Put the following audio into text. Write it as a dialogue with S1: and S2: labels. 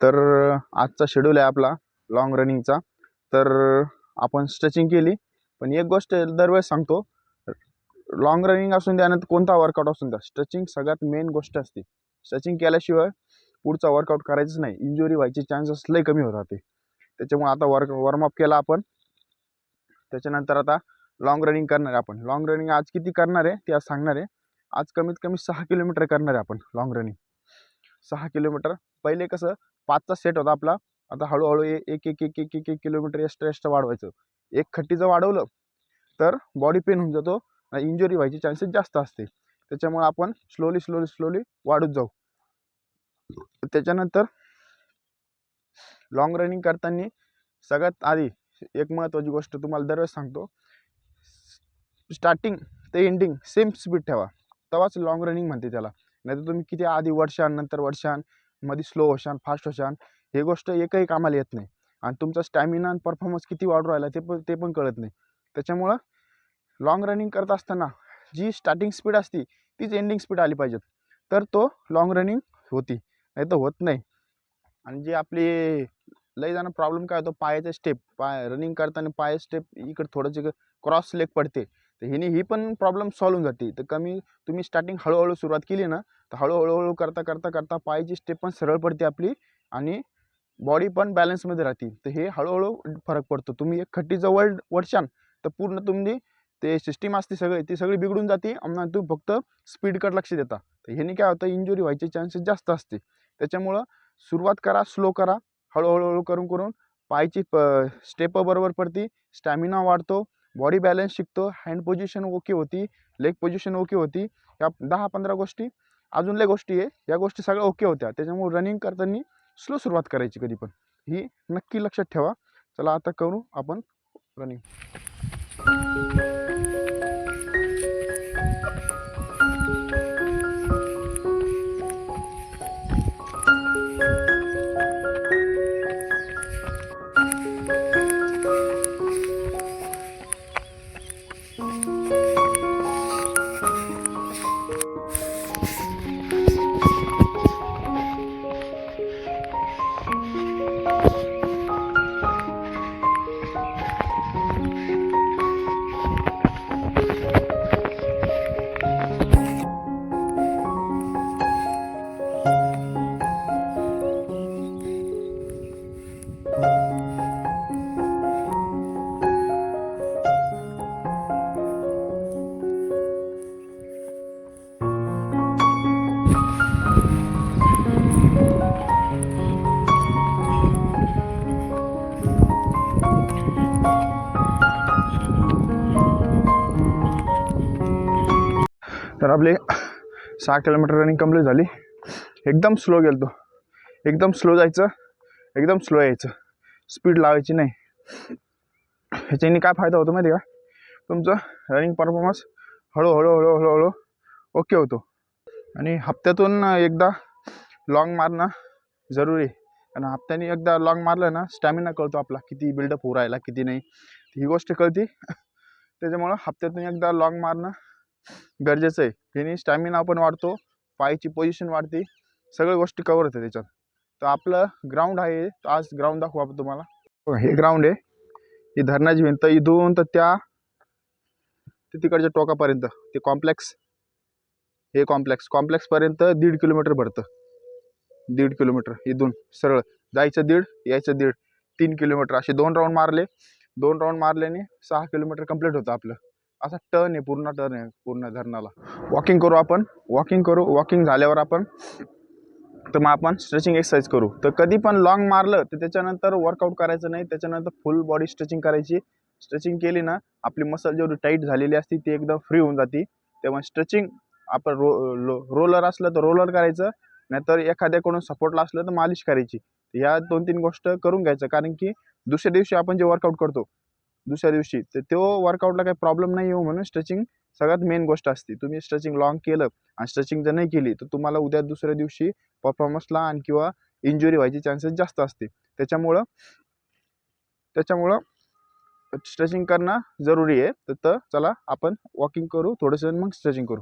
S1: तर आजचा शेड्यूल आहे आपला लाँग रनिंगचा तर आपण स्ट्रेचिंग केली. पण एक गोष्ट दरवेळेस सांगतो लाँग रनिंग असून द्या नंतर कोणता वर्कआउट असून द्या स्ट्रेचिंग सगळ्यात मेन गोष्ट असते. स्ट्रेचिंग केल्याशिवाय पुढचा वर्कआउट करायचंच नाही. इंजुरी व्हायचे चान्सेस लय कमी होतात ते त्याच्यामुळे आता वर्क वॉर्मअप केला आपण. त्याच्यानंतर आता लाँग रनिंग करणार आहे आपण. लाँग रनिंग आज किती करणार आहे? ते आज सांगणार आहे. आज कमीत कमी सहा किलोमीटर करणार आहे आपण लाँग रनिंग सहा किलोमीटर. पहिले कसं पाचचा सेट होता आपला. आता हळूहळू एक एक एक एक एक एक किलोमीटर एक्स्ट्रा एक्स्ट्रा वाढवायचं. एक खट्टी जर वाढवलं तर बॉडी पेन होऊन जातो इंजुरी व्हायची चान्सेस जास्त असते. त्याच्यामुळे आपण स्लोली स्लोली स्लोली वाढत जाऊ. त्याच्यानंतर लाँग रनिंग करताना सगळ्यात आधी एक महत्त्वाची गोष्ट तुम्हाला दरवेळेस सांगतो. स्टार्टिंग ते एंडिंग सेम स्पीड ठेवा. तेव्हाच लाँग रनिंग म्हणते त्याला. नाही तर तुम्ही किती आधी वर्षान नंतर वर्षानमध्ये स्लो होशान फास्ट होशान हे गोष्ट एकही कामाला येत नाही. आणि तुमचा स्टॅमिना आणि परफॉर्मन्स किती वाढू राहिला ते पण ते पण कळत नाही. त्याच्यामुळं लाँग रनिंग करत असताना जी स्टार्टिंग स्पीड असती तीच एंडिंग स्पीड आली पाहिजेत. तर तो लाँग रनिंग होती. नाही तर होत नाही. आणि जी आपली लई जाणं प्रॉब्लेम काय होतो पायाचे स्टेप पाय रनिंग करताना पाय स्टेप इकडे थोडंसं क्रॉस लेग पडते. तर ह्याने ही पण प्रॉब्लेम सॉल्व होऊन जाते. तर कमी तुम्ही स्टार्टिंग हळूहळू सुरुवात केली ना तर हळूहळूहळू करता करता करता पायाची स्टेप पण सरळ पडते आपली आणि बॉडी पण बॅलन्समध्ये राहते. तर हे हळूहळू फरक पडतो. तुम्ही एक खट्टीचं जवळ वडशान तर पूर्ण तुम्ही ते सिस्टीम असते सगळी ती सगळी बिघडून जाते आणि तुम्ही फक्त स्पीडकडे लक्ष देता. तर ह्याने काय होतं इंजुरी व्हायचे चान्सेस जास्त असते. त्याच्यामुळं सुरुवात करा स्लो करा हळूहळूहळू करून करून पायची प स्टेप बरोबर पडते स्टॅमिना वाढतो बॉडी बॅलन्स शिकतो हँड पोझिशन ओके होती लेग पोझिशन ओके होती या दहा पंधरा गोष्टी अजून लय गोष्टी आहे या गोष्टी सगळ्या ओके होत्या. त्याच्यामुळे रनिंग करताना स्लो सुरुवात करायची कधी पण. ही नक्की लक्षात ठेवा. चला आता करू आपण रनिंग तर आपले सहा किलोमीटर रनिंग कंप्लीट झाली. एकदम स्लो गेलतो. एकदम स्लो जायचं एकदम स्लो यायचं. स्पीड लावायची नाही. ह्याच्याने काय फायदा होतो माहिती आहे का? तुमचं रनिंग परफॉर्मन्स हळूहळू हळूहळू हळू ओके होतो. आणि हप्त्यातून एकदा लॉंग मारणं जरुरी. आहे आणि हप्त्याने एकदा लॉंग मारलं ना स्टॅमिना कळतो आपला. किती बिल्डअप होऊ राहिला किती नाही. ही गोष्ट कळते. त्याच्यामुळं हप्त्यातून एकदा लॉंग मारणं गरजेचं आहे. ह्याने स्टॅमिना पण वाढतो पायची पोझिशन वाढते सगळ्या गोष्टी कवर होते त्याच्यात. तर आपलं ग्राउंड आहे आज ग्राउंड दाखवू आपण तुम्हाला. हे ग्राउंड आहे. ही धरणाची भिंत इथून तर त्या ते तिकडच्या टोकापर्यंत ते कॉम्प्लेक्स हे कॉम्प्लेक्स कॉम्प्लेक्सपर्यंत दीड किलोमीटर भरतं. दीड किलोमीटर इथून सरळ. जायचं दीड यायचं दीड. तीन किलोमीटर असे दोन राऊंड मारले. दोन राऊंड मारल्याने सहा किलोमीटर कंप्लीट होतं आपलं. असा टर्न आहे पूर्ण टर्न आहे पूर्ण धरणाला. वॉकिंग करू आपण वॉकिंग करू वॉकिंग झाल्यावर आपण तर मग आपण स्ट्रेचिंग एक्सरसाइज करू. तर कधी पण लॉंग मारलं तर त्याच्यानंतर वर्कआउट करायचं नाही त्याच्यानंतर फुल बॉडी स्ट्रेचिंग करायची. स्ट्रेचिंग केली ना आपली मसल जेवढी टाईट झालेली असती ती एकदम फ्री होऊन जाते. तेव्हा स्ट्रेचिंग आपण रो लो रोलर असलं तर रोलर करायचं नाहीतर एखाद्याकडून सपोर्टला असलं तर मालिश करायची. ह्या दोन तीन गोष्ट करून घ्यायचं. कारण की दुसऱ्या दिवशी आपण जे वर्कआउट करतो दुसऱ्या दिवशी. तर तो वर्कआउटला काही प्रॉब्लेम नाही येऊ म्हणून स्ट्रेचिंग सगळ्यात मेन गोष्ट असते. तुम्ही स्ट्रेचिंग लॉंग केलं आणि स्ट्रेचिंग जर नाही केली तर तुम्हाला उद्या दुसऱ्या दिवशी परफॉर्मन्सला आणि किंवा इंजुरी व्हायची चान्सेस जास्त असते. त्याच्यामुळं त्याच्यामुळं स्ट्रेचिंग करणं जरुरी आहे. तर- तर चला आपण वॉकिंग करू थोडंसं मग स्ट्रेचिंग करू.